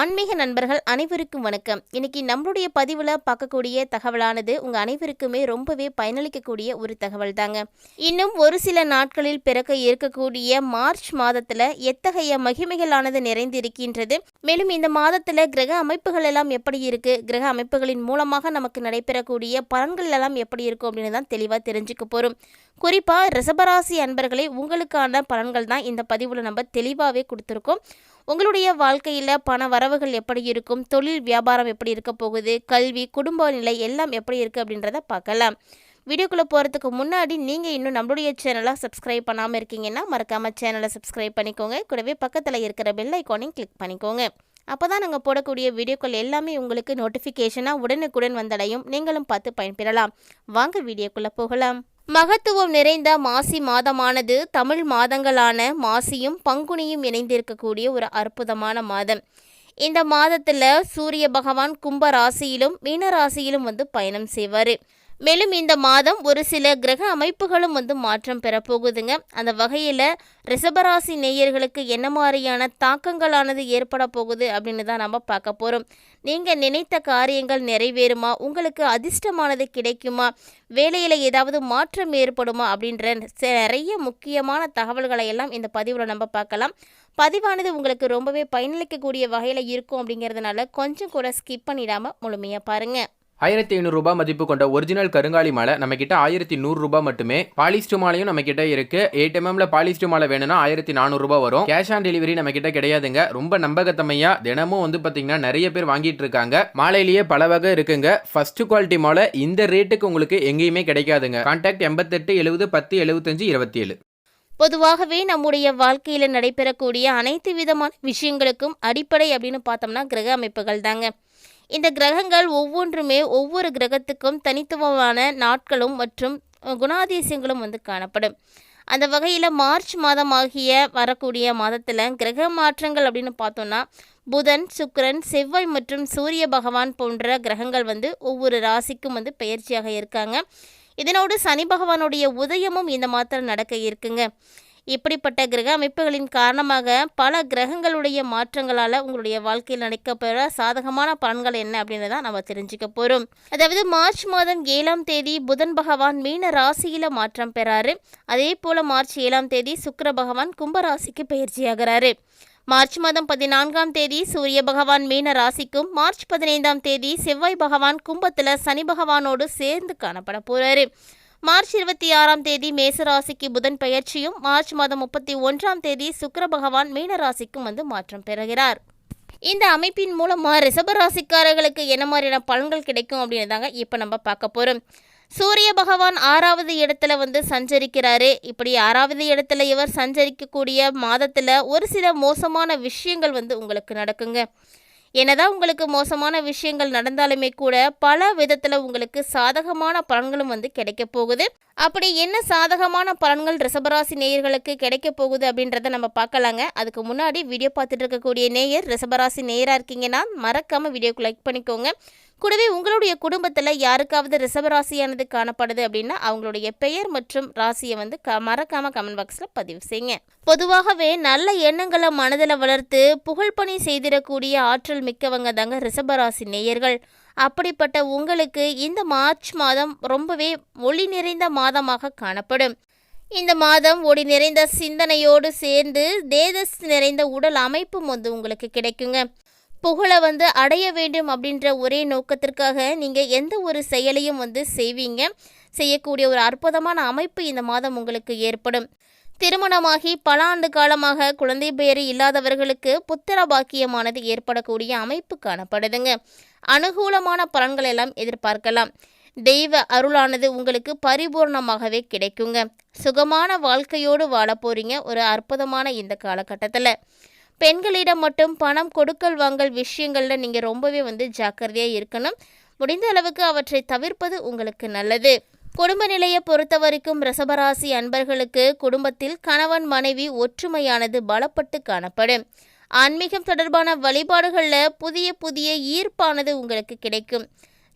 ஆன்மீக நண்பர்கள் அனைவருக்கும் வணக்கம். இன்னைக்கு நம்மளுடைய பதிவில் பார்க்கக்கூடிய தகவலானது உங்கள் அனைவருக்குமே ரொம்பவே பயனளிக்கக்கூடிய ஒரு தகவல் தாங்க இன்னும் ஒரு சில நாட்களில் பிறக்க இருக்கக்கூடிய மார்ச் மாதத்தில் எத்தகைய மகிமைகளானது நிறைந்து இருக்கின்றது மேலும் இந்த மாதத்தில் கிரக அமைப்புகள் எல்லாம் எப்படி இருக்கு? கிரக அமைப்புகளின் மூலமாக நமக்கு நடைபெறக்கூடிய பலன்கள் எல்லாம் எப்படி இருக்கும் அப்படின்னு தான் தெளிவாக தெரிஞ்சுக்க போகிறோம் குறிப்பாக ரிசபராசி அன்பர்களே உங்களுக்கான பலன்கள் தான் இந்த பதிவில் நம்ம தெளிவாகவே கொடுத்துருக்கோம். உங்களுடைய வாழ்க்கையில் பண வரவுகள் எப்படி இருக்கும்? தொழில் வியாபாரம் எப்படி இருக்க போகுது? கல்வி குடும்ப நிலை எல்லாம் எப்படி இருக்குது அப்படின்றத பார்க்கலாம். வீடியோக்குள்ளே போகிறதுக்கு முன்னாடி நீங்கள் இன்னும் நம்மளுடைய சேனலை சப்ஸ்கிரைப் பண்ணாமல் இருக்கீங்கன்னா மறக்காமல் சேனலை சப்ஸ்கிரைப் பண்ணிக்கோங்க. கூடவே பக்கத்தில் இருக்கிற பெல் ஐக்கானையும் கிளிக் பண்ணிக்கோங்க. அப்போ தான் நாங்கள் போடக்கூடிய வீடியோக்கள் எல்லாமே உங்களுக்கு நோட்டிஃபிகேஷனாக உடனுக்குடன் வந்தடையும். நீங்களும் பார்த்து பயன்பெறலாம் வாங்க வீடியோக்குள்ளே போகலாம். மகத்துவம் நிறைந்த மாசி மாதமானது தமிழ் மாதங்களான மாசியும் பங்குனியும் இணைந்திருக்கக்கூடிய ஒரு அற்புதமான மாதம். இந்த மாதத்தில் சூரிய பகவான் கும்ப ராசியிலும் மீன ராசியிலும் வந்து பயணம் செய்வார். மேலும் இந்த மாதம் ஒரு சில கிரக அமைப்புகளும் வந்து மாற்றம் பெறப்போகுதுங்க. அந்த வகையில் ரிஷபராசி நேயர்களுக்கு என்ன மாதிரியான தாக்கங்களானது ஏற்பட போகுது அப்படின்னு தான் நம்ம பார்க்க போகிறோம் நீங்கள் நினைத்த காரியங்கள் நிறைவேறுமா? உங்களுக்கு அதிர்ஷ்டமானது கிடைக்குமா? வேலையில் ஏதாவது மாற்றம் ஏற்படுமா? அப்படின்ற நிறைய முக்கியமான தகவல்களை எல்லாம் இந்த பதிவில் நம்ம பார்க்கலாம். பதிவானது உங்களுக்கு ரொம்பவே பயனளிக்கக்கூடிய வகையில் இருக்கும் அப்படிங்கிறதுனால கொஞ்சம் கூட ஸ்கிப் பண்ணிடாமல் முழுமையாக பாருங்கள் ஆயிரத்தி ஐநூறுரூபா மதிப்பு கொண்ட ஒரிஜினல் கருங்காலி மாலை நம்ம கிட்ட ஆயிரத்தி நூறுரூபா மட்டுமே. பாலிஸ்டு மாலையும் நம்ம கிட்ட இருக்கு எயிட் எம்எம்ல பாலிஸ்டு மாலை வேணும்னா ஆயிரத்தி நானூறுரூபா வரும். கேஷ் ஆன் டெலிவரி நம்ம கிட்ட கிடையாதுங்க. ரொம்ப நம்பகத்தமையா தினமும் வந்து பாத்தீங்கன்னா நிறைய பேர் வாங்கிட்டு இருக்காங்க. மாலையிலேயே பல வகை இருக்குங்க. ஃபர்ஸ்ட் குவாலிட்டி மாலை இந்த ரேட்டுக்கு உங்களுக்கு எங்கேயுமே கிடைக்காதுங்க. கான்டாக்ட் எண்பத்தெட்டு எழுபது பத்து எழுபத்தஞ்சு இருபத்தி ஏழு பொதுவாகவே நம்முடைய வாழ்க்கையில் நடைபெறக்கூடிய அனைத்து விதமான விஷயங்களுக்கும் அடிப்படை அப்படின்னு பார்த்தோம்னா கிரக அமைப்புகள் தாங்க இந்த கிரகங்கள் ஒவ்வொன்றுமே ஒவ்வொரு கிரகத்துக்கும் தனித்துவமான நாட்களும் மற்றும் குணாதிசயங்களும் வந்து காணப்படும். அந்த வகையில் மார்ச் மாதம் ஆகிய வரக்கூடிய மாதத்தில் கிரக மாற்றங்கள் அப்படின்னு பார்த்தோன்னா புதன் சுக்கரன் செவ்வாய் மற்றும் சூரிய பகவான் போன்ற கிரகங்கள் வந்து ஒவ்வொரு ராசிக்கும் வந்து பயிற்சியாக இருக்காங்க. இதனோடு சனி பகவானுடைய உதயமும் இந்த மாதத்தில் நடக்க இருக்குங்க. இப்படிப்பட்ட கிரக அமைப்புகளின் காரணமாக பல கிரகங்களுடைய மாற்றங்களால் உங்களுடைய வாழ்க்கையில் நடக்கப்பெற சாதகமான பலன்கள் என்ன அப்படின்னு தான் நம்ம தெரிஞ்சுக்க போகிறோம் அதாவது மார்ச் மாதம் ஏழாம் தேதி புதன் பகவான் மீன ராசியில் மாற்றம் பெறாரு. அதே போல் மார்ச் ஏழாம் தேதி சுக்கர பகவான் கும்பராசிக்கு பயிற்சியாகிறாரு. மார்ச் மாதம் பதினான்காம் தேதி சூரிய பகவான் மீன ராசிக்கும் மார்ச் பதினைந்தாம் தேதி செவ்வாய் பகவான் கும்பத்தில் சனி பகவானோடு சேர்ந்து காணப்பட போகிறாரு மார்ச் இருபத்தி ஆறாம் தேதி மேசராசிக்கு புதன் பயிற்சியும் மார்ச் மாதம் முப்பத்தி ஒன்றாம் தேதி சுக்கர பகவான் மீனராசிக்கும் வந்து மாற்றம் பெறுகிறார். இந்த அமைப்பின் மூலமாக ரிஷபராசிக்காரர்களுக்கு என்ன மாதிரியான பலன்கள் கிடைக்கும் அப்படின்னு தாங்க இப்போ நம்ம பார்க்க போகிறோம் சூரிய பகவான் ஆறாவது இடத்துல வந்து சஞ்சரிக்கிறாரு. இப்படி ஆறாவது இடத்துல இவர் சஞ்சரிக்கக்கூடிய மாதத்தில் ஒரு சில மோசமான விஷயங்கள் வந்து உங்களுக்கு நடக்குங்க. என்னதான் உங்களுக்கு மோசமான விஷயங்கள் நடந்தாலுமே கூட பல விதத்தில் உங்களுக்கு சாதகமான பலன்களும் வந்து கிடைக்க போகுது. அப்படி என்ன சாதகமான பலன்கள் ரிசபராசி நேயர்களுக்கு கிடைக்க போகுது அப்படின்றத நம்ம பார்க்கலாங்க. அதுக்கு முன்னாடி வீடியோ பார்த்துட்டு இருக்கக்கூடிய நேயர் ரிசபராசி நேயராக இருக்கீங்கன்னா மறக்காமல் வீடியோக்கு லைக் பண்ணிக்கோங்க. கூடவே உங்களுடைய குடும்பத்தில் யாருக்காவது ரிஷபராசியானது காணப்படுது அப்படின்னா அவங்களுடைய பெயர் மற்றும் ராசியை வந்து க மறக்காமல் கமெண்ட் பாக்ஸில் பதிவு செய்யுங்க. பொதுவாகவே நல்ல எண்ணங்களை மனதில் வளர்த்து புகழ்பணி செய்திடக்கூடிய ஆற்றல் மிக்கவங்க தாங்க ரிஷபராசி நேயர்கள். அப்படிப்பட்ட உங்களுக்கு இந்த மார்ச் மாதம் ரொம்பவே ஒளி நிறைந்த மாதமாக காணப்படும். இந்த மாதம் ஒளி நிறைந்த சிந்தனையோடு சேர்ந்து தேதஸ் நிறைந்த உடல் அமைப்பும் வந்து உங்களுக்கு கிடைக்குங்க. புகழை வந்து அடைய வேண்டும் அப்படின்ற ஒரே நோக்கத்திற்காக நீங்கள் எந்த ஒரு செயலையும் வந்து செய்வீங்க. செய்யக்கூடிய ஒரு அற்புதமான அமைப்பு இந்த மாதம் உங்களுக்கு ஏற்படும். திருமணமாகி பல ஆண்டு காலமாக குழந்தை பெயர் இல்லாதவர்களுக்கு புத்திர பாக்கியமானது ஏற்படக்கூடிய அமைப்பு காணப்படுதுங்க. அனுகூலமான பலன்கள் எல்லாம் எதிர்பார்க்கலாம். தெய்வ அருளானது உங்களுக்கு பரிபூர்ணமாகவே கிடைக்குங்க. சுகமான வாழ்க்கையோடு வாழ போறீங்க. ஒரு அற்புதமான இந்த காலகட்டத்தில். பெண்களிடம் மட்டும் பணம் கொடுக்கல் வாங்கல் விஷயங்களில் நீங்கள் ரொம்பவே வந்து ஜாக்கிரதையாக இருக்கணும். முடிந்த அளவுக்கு அவற்றை தவிர்ப்பது உங்களுக்கு நல்லது. குடும்ப நிலையை பொறுத்த வரைக்கும் அன்பர்களுக்கு குடும்பத்தில் கணவன் மனைவி ஒற்றுமையானது பலப்பட்டு காணப்படும். ஆன்மீகம் தொடர்பான வழிபாடுகளில் புதிய புதிய ஈர்ப்பானது உங்களுக்கு கிடைக்கும்.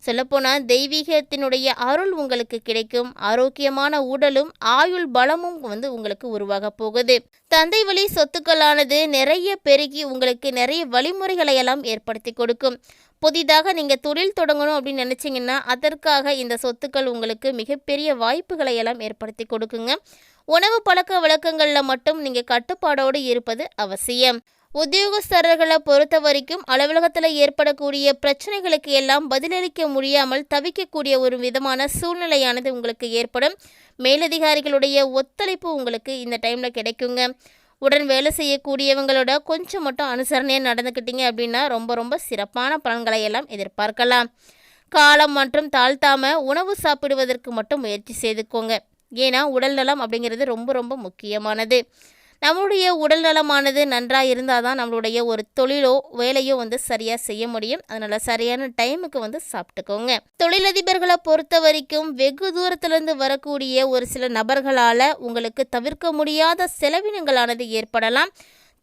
சொல்லப்போனால் தெய்வீகத்தினுடைய அருள் உங்களுக்கு கிடைக்கும் ஆரோக்கியமான உடலும் ஆயுள் பலமும் வந்து உங்களுக்கு உருவாக போகுது. தந்தை வழி சொத்துக்களானது நிறைய பெருகி உங்களுக்கு நிறைய வழிமுறைகளை எல்லாம் ஏற்படுத்தி கொடுக்கும். புதிதாக நீங்கள் தொழில் தொடங்கணும் அப்படின்னு நினச்சிங்கன்னா அதற்காக இந்த சொத்துக்கள் உங்களுக்கு மிகப்பெரிய வாய்ப்புகளை எல்லாம் ஏற்படுத்தி கொடுக்குங்க. உணவு பழக்க வழக்கங்களில் மட்டும் நீங்கள் கட்டுப்பாடோடு இருப்பது அவசியம். உத்தியோகஸ்தர்களை பொறுத்த வரைக்கும் அலுவலகத்தில் ஏற்படக்கூடிய பிரச்சனைகளுக்கு எல்லாம் பதிலளிக்க முடியாமல் தவிக்கக்கூடிய ஒரு விதமான சூழ்நிலையானது உங்களுக்கு ஏற்படும். மேலதிகாரிகளுடைய ஒத்துழைப்பு உங்களுக்கு இந்த டைமில் கிடைக்குங்க. உடன் வேலை செய்யக்கூடியவங்களோட கொஞ்சம் மட்டும் அனுசரணையாக நடந்துக்கிட்டீங்க அப்படின்னா ரொம்ப ரொம்ப சிறப்பான பலன்களை எல்லாம் எதிர்பார்க்கலாம். காலம் மற்றும் தாழ்த்தாமல் உணவு சாப்பிடுவதற்கு மட்டும் முயற்சி செய்துக்கோங்க. ஏன்னா உடல் நலம் அப்படிங்கிறது ரொம்ப ரொம்ப முக்கியமானது. நம்மளுடைய உடல் நலமானது நன்றாக இருந்தால் தான் நம்மளுடைய ஒரு தொழிலோ வேலையோ வந்து சரியாக செய்ய முடியும். அதனால் சரியான டைமுக்கு வந்து சாப்பிட்டுக்கோங்க. தொழிலதிபர்களை பொறுத்த வரைக்கும் வெகு தூரத்திலிருந்து வரக்கூடிய ஒரு சில நபர்களால் உங்களுக்கு தவிர்க்க முடியாத செலவினங்களானது ஏற்படலாம்.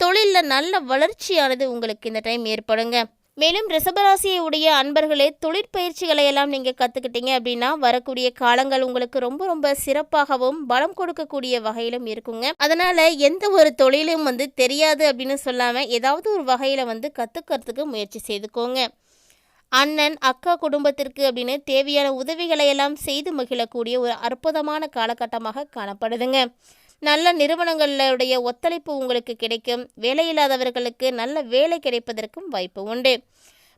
தொழிலில் நல்ல வளர்ச்சியானது உங்களுக்கு இந்த டைம் ஏற்படுங்க. மேலும் ரிஷபராசியை உடைய அன்பர்களே தொழிற்பயிற்சிகளை எல்லாம் நீங்கள் கற்றுக்கிட்டீங்க அப்படின்னா வரக்கூடிய காலங்கள் உங்களுக்கு ரொம்ப ரொம்ப சிறப்பாகவும் பலம் கொடுக்கக்கூடிய வகையிலும் இருக்குங்க. அதனால் எந்த ஒரு தொழிலும் வந்து தெரியாது அப்படின்னு சொல்லாமல் ஏதாவது ஒரு வகையில் வந்து கற்றுக்கிறதுக்கு முயற்சி செய்துக்கோங்க. அண்ணன் அக்கா குடும்பத்திற்கு அப்படின்னு தேவையான உதவிகளை எல்லாம் செய்து மகிழக்கூடிய ஒரு அற்புதமான காலகட்டமாக காணப்படுதுங்க. நல்ல நிறுவனங்களுடைய ஒத்துழைப்பு உங்களுக்கு கிடைக்கும். வேலையில்லாதவர்களுக்கு நல்ல வேலை கிடைப்பதற்கும் வாய்ப்பு உண்டு.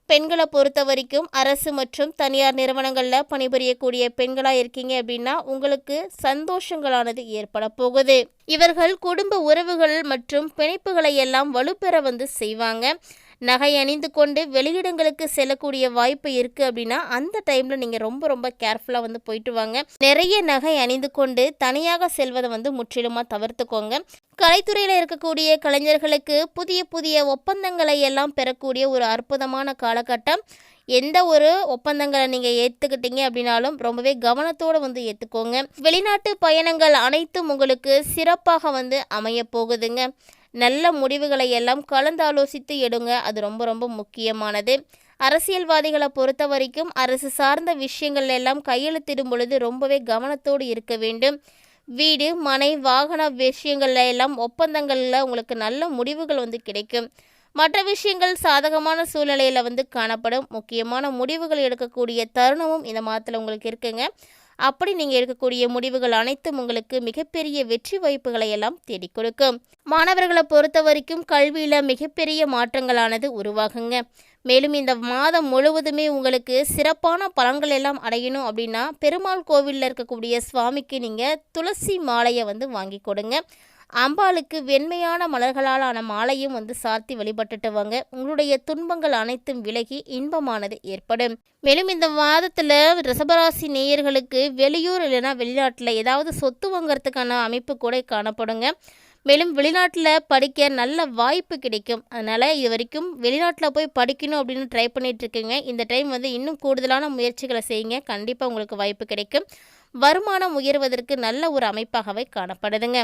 பெண்களை பொறுத்த வரைக்கும் அரசு மற்றும் தனியார் நிறுவனங்களில் பணிபுரியக்கூடிய பெண்களாக இருக்கீங்க அப்படின்னா உங்களுக்கு சந்தோஷங்களானது ஏற்பட போகுது. இவர்கள் குடும்ப உறவுகள் மற்றும் பிணைப்புகளை எல்லாம் வலுப்பெற வந்து செய்வாங்க. நகை அணிந்து கொண்டு வெளியிடங்களுக்கு செல்லக்கூடிய வாய்ப்பு இருக்குது அப்படின்னா அந்த டைமில் நீங்கள் ரொம்ப ரொம்ப கேர்ஃபுல்லாக வந்து போயிட்டு வாங்க. நிறைய நகை அணிந்து கொண்டு தனியாக செல்வதை வந்து முற்றிலுமாக தவிர்த்துக்கோங்க. கலைத்துறையில் இருக்கக்கூடிய கலைஞர்களுக்கு புதிய புதிய ஒப்பந்தங்களை எல்லாம் பெறக்கூடிய ஒரு அற்புதமான காலகட்டம். எந்த ஒரு ஒப்பந்தங்களை நீங்கள் ஏற்றுக்கிட்டீங்க அப்படின்னாலும் ரொம்பவே கவனத்தோடு வந்து ஏற்றுக்கோங்க வெளிநாட்டு பயணங்கள் அனைத்தும் உங்களுக்கு சிறப்பாக வந்து அமைய போகுதுங்க. நல்ல முடிவுகளை எல்லாம் கலந்தாலோசித்து எடுங்க. அது ரொம்ப ரொம்ப முக்கியமானது. அரசியல்வாதிகளை பொறுத்த வரைக்கும் அரசு சார்ந்த விஷயங்கள் எல்லாம் கையெழுத்திடும் பொழுது ரொம்பவே கவனத்தோடு இருக்க வேண்டும். வீடு மனை வாகன விஷயங்கள்ல எல்லாம் ஒப்பந்தங்களில் உங்களுக்கு நல்ல முடிவுகள் வந்து கிடைக்கும். மற்ற விஷயங்கள் சாதகமான சூழ்நிலையில் வந்து காணப்படும். முக்கியமான முடிவுகள் எடுக்கக்கூடிய தருணமும் இந்த மாதத்தில் உங்களுக்கு இருக்குங்க. அப்படி நீங்கள் எடுக்கக்கூடிய முடிவுகள் அனைத்தும் உங்களுக்கு மிகப்பெரிய வெற்றி வாய்ப்புகளை எல்லாம் தேடிக் கொடுக்கும். மாணவர்களை பொறுத்த வரைக்கும் கல்வியில் மிகப்பெரிய மாற்றங்களானது உருவாகுங்க. மேலும் இந்த மாதம் முழுவதுமே உங்களுக்கு சிறப்பான பலன்கள் எல்லாம் அடையணும் அப்படின்னா பெருமாள் கோவிலில் இருக்கக்கூடிய சுவாமிக்கு நீங்கள் துளசி மாலையை வந்து வாங்கி கொடுங்க. அம்பாளுக்கு வெண்மையான மலர்களால் ஆன மாலையும் வந்து சாத்தி வழிபட்டுட்டு வாங்க உங்களுடைய துன்பங்கள் அனைத்தும் விலகி இன்பமானது ஏற்படும். மேலும் இந்த மாதத்தில் ரிசபராசி நேயர்களுக்கு வெளியூர் இல்லைன்னா வெளிநாட்டில் ஏதாவது சொத்து வாங்குறதுக்கான அமைப்பு கூட காணப்படுங்க. மேலும் வெளிநாட்டில் படிக்க நல்ல வாய்ப்பு கிடைக்கும். அதனால் இது வரைக்கும் வெளிநாட்டில் போய் படிக்கணும் அப்படின்னு ட்ரை பண்ணிட்டு இருக்கீங்க. இந்த டைம் வந்து இன்னும் கூடுதலான முயற்சிகளை செய்யுங்க. கண்டிப்பாக உங்களுக்கு வாய்ப்பு கிடைக்கும். வருமானம் உயர்வதற்கு நல்ல ஒரு அமைப்பாகவே காணப்படுதுங்க.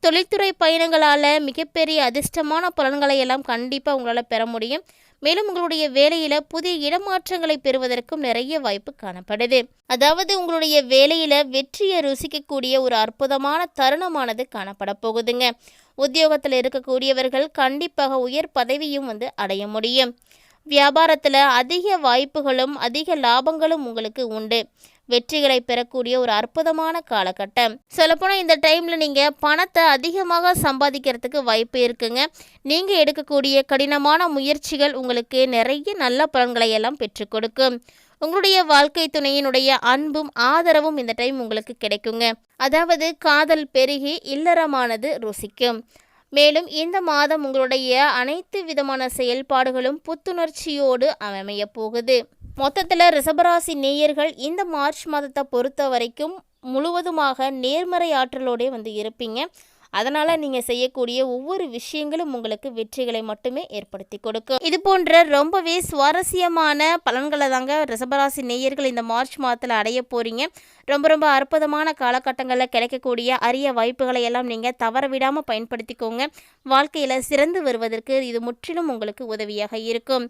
தொழில்துறை பயணங்களால் மிகப்பெரிய அதிர்ஷ்டமான பலன்களை எல்லாம் கண்டிப்பாக உங்களால் பெற முடியும். மேலும் உங்களுடைய வேலையில் புதிய இடமாற்றங்களை பெறுவதற்கும் நிறைய வாய்ப்பு காணப்படுது. அதாவது உங்களுடைய வேலையில் வெற்றியை ருசிக்கக்கூடிய ஒரு அற்புதமான தருணமானது காணப்பட போகுதுங்க. உத்தியோகத்தில் இருக்கக்கூடியவர்கள் கண்டிப்பாக உயர் பதவியும் வந்து அடைய முடியும். வியாபாரத்தில் அதிக வாய்ப்புகளும் அதிக லாபங்களும் உங்களுக்கு உண்டு. வெற்றிகளை பெறக்கூடிய ஒரு அற்புதமான காலகட்டம். சொல்லப்போனால் இந்த டைமில் நீங்கள் பணத்தை அதிகமாக சம்பாதிக்கிறதுக்கு வாய்ப்பு இருக்குங்க. நீங்கள் எடுக்கக்கூடிய கடினமான முயற்சிகள் உங்களுக்கு நிறைய நல்ல பலன்களை எல்லாம் பெற்றுக் கொடுக்கும். உங்களுடைய வாழ்க்கை துணையினுடைய அன்பும் ஆதரவும் இந்த டைம் உங்களுக்கு கிடைக்குங்க. அதாவது காதல் பெருகி இல்லறமானது ருசிக்கும். மேலும் இந்த மாதம் உங்களுடைய அனைத்து விதமான செயல்பாடுகளும் புத்துணர்ச்சியோடு அமைய போகுது. மொத்தத்தில் ரிஷபராசி நேயர்கள் இந்த மார்ச் மாதத்தை பொறுத்த வரைக்கும் முழுவதுமாக நேர்மறை ஆற்றலோடே வந்து இருப்பீங்க. அதனால் நீங்கள் செய்யக்கூடிய ஒவ்வொரு விஷயங்களும் உங்களுக்கு வெற்றிகளை மட்டுமே ஏற்படுத்தி கொடுக்கும். இது போன்ற ரொம்பவே சுவாரஸ்யமான பலன்களை தாங்க ரிசபராசி நேயர்கள் இந்த மார்ச் மாதத்தில் அடைய போகிறீங்க ரொம்ப ரொம்ப அற்புதமான காலகட்டங்களில் கிடைக்கக்கூடிய அரிய வாய்ப்புகளை எல்லாம் நீங்கள் தவற விடாமல் பயன்படுத்திக்கோங்க. வாழ்க்கையில் சிறந்து வருவதற்கு இது முற்றிலும் உங்களுக்கு உதவியாக இருக்கும்.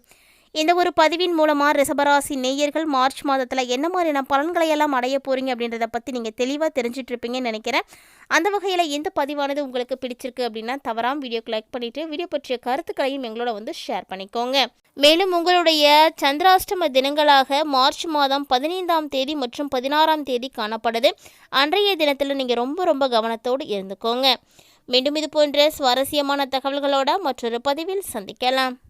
இந்த ஒரு பதிவின் மூலமாக ரிசபராசி நேயர்கள் மார்ச் மாதத்தில் என்ன மாதிரியான பலன்களை எல்லாம் அடைய போகிறீங்க அப்படின்றத பற்றி நீங்கள் தெளிவாக தெரிஞ்சிட்ருப்பீங்கன்னு நினைக்கிறேன். அந்த வகையில் எந்த பதிவானது உங்களுக்கு பிடிச்சிருக்கு அப்படின்னா தவறாம வீடியோக்கு லைக் பண்ணிவிட்டு வீடியோ பற்றிய கருத்துக்களையும் எங்களோட வந்து ஷேர் பண்ணிக்கோங்க. மேலும் உங்களுடைய சந்திராஷ்டம தினங்களாக மார்ச் மாதம் பதினைந்தாம் தேதி மற்றும் பதினாறாம் தேதி காணப்படுது. அன்றைய தினத்தில் நீங்கள் ரொம்ப ரொம்ப கவனத்தோடு இருந்துக்கோங்க. மீண்டும் இது போன்ற சுவாரஸ்யமான தகவல்களோட மற்றொரு பதிவில் சந்திக்கலாம்.